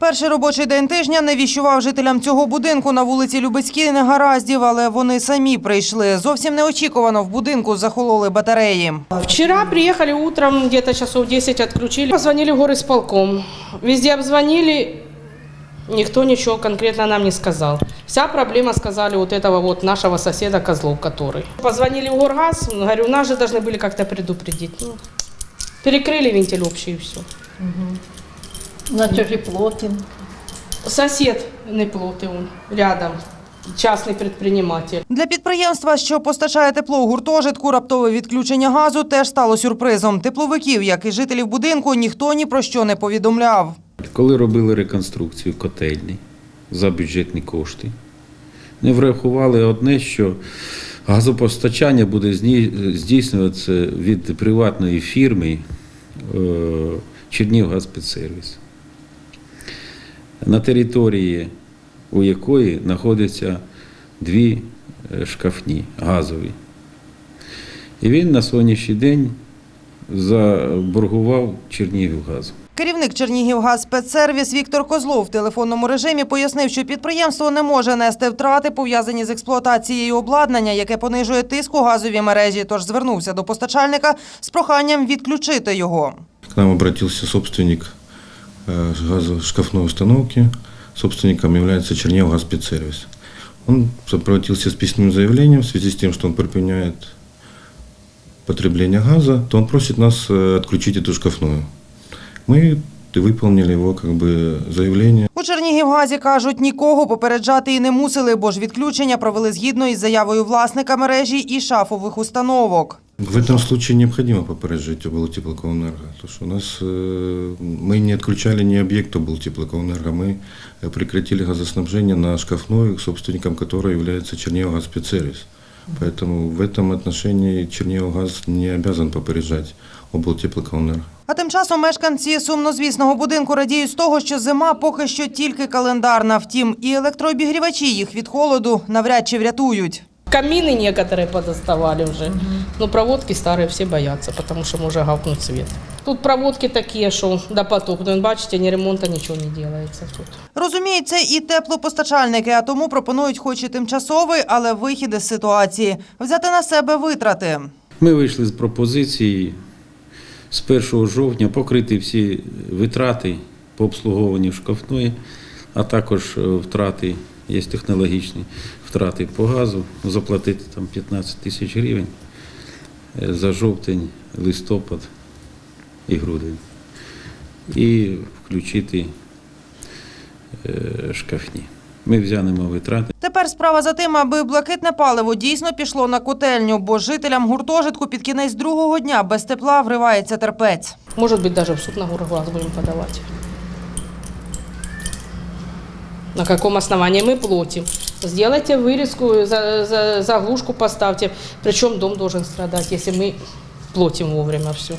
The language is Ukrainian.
Перший робочий день тижня не віщував жителям цього будинку на вулиці Любецькій негараздів, але вони самі прийшли. Зовсім неочікувано в будинку захололи батареї. Вчера приехали утром, где-то часов 10 отключили. Позвонили в горисполком. Везде обзвонили, никто ничего конкретно нам не сказал. Вся проблема, сказали, вот этого вот нашего соседа Козлов, который. Позвонили в горгаз, говорю, нас же должны были как-то предупредить. Ну, перекрыли вентиль общий и все. На чужі плоті. Сосед не плоти он, рядом, частный предприниматель. Для підприємства, що постачає тепло у гуртожитку, раптове відключення газу теж стало сюрпризом. Тепловиків, як і жителів будинку, ніхто ні про що не повідомляв. Коли робили реконструкцію котельні за бюджетні кошти, не врахували одне, що газопостачання буде здійснюватися від приватної фірми е, Чернігівгазспецсервіс, на території у якої знаходяться дві е, шкафні газові. І він на сьогоднішній день заборгував Чернігівгазу. Керівник Чернігівгазспецсервіс Віктор Козлов в телефонному режимі пояснив, що підприємство не може нести втрати, пов'язані з експлуатацією обладнання, яке понижує тиск у газовій мережі, тож звернувся до постачальника з проханням відключити його. К нам обратился собственник газошкафной установки. Собственником является Чернигов Он обратился с письменным заявлением в связи с тем, что он припиняет потребление газа, то он просит нас э, отключить эту шкафную. Мы выполнили его как бы заявление. У Чернігівгазі кажуть, нікого попереджати і не мусили, бо ж відключення провели згідно із заявою власника мережі і шафових установок. В этом случае необходимо попереджать облтеплокомэнерго, потому что у нас э, мы не отключали ни объект облтеплокомэнерго, мы э, прекратили газоснабжение на шкафной, собственником которой является Чернигов Поэтому в этом отношении Чернигов не обязан попереджать облтеплокомэнерго. А тим часом мешканці сумнозвісного будинку радіють з того, що зима поки що тільки календарна. Втім, і електрообігрівачі їх від холоду навряд чи врятують. Камины некоторые подоставали уже. Но проводки старые все боятся, потому что может гавкнуть свет. Тут проводки такие, что допотопные. Бачите, ни ремонта, ничего не делается тут. Розуміють це і теплопостачальники, а тому пропонують хоч і тимчасовий, але вихід із ситуації – взяти на себе витрати. Ми вийшли з пропозиції з 1 жовтня покрити всі витрати по обслуговуванню шкафної, а також е, втрати, є технологічні втрати по газу, заплатити там 15 тисяч гривень е, за жовтень, листопад і грудень. І включити е, шкафні. Ми взянемо витрати. Тепер справа за тим, аби блакитне паливо дійсно пішло на котельню, бо жителям гуртожитку під кінець другого дня без тепла вривається терпець. Может быть, даже в суд на горглаз будем подавать На каком основании мы платим? Сделайте вырезку, за- за- заглушку поставьте. Причем дом должен страдать, если мы платим вовремя все.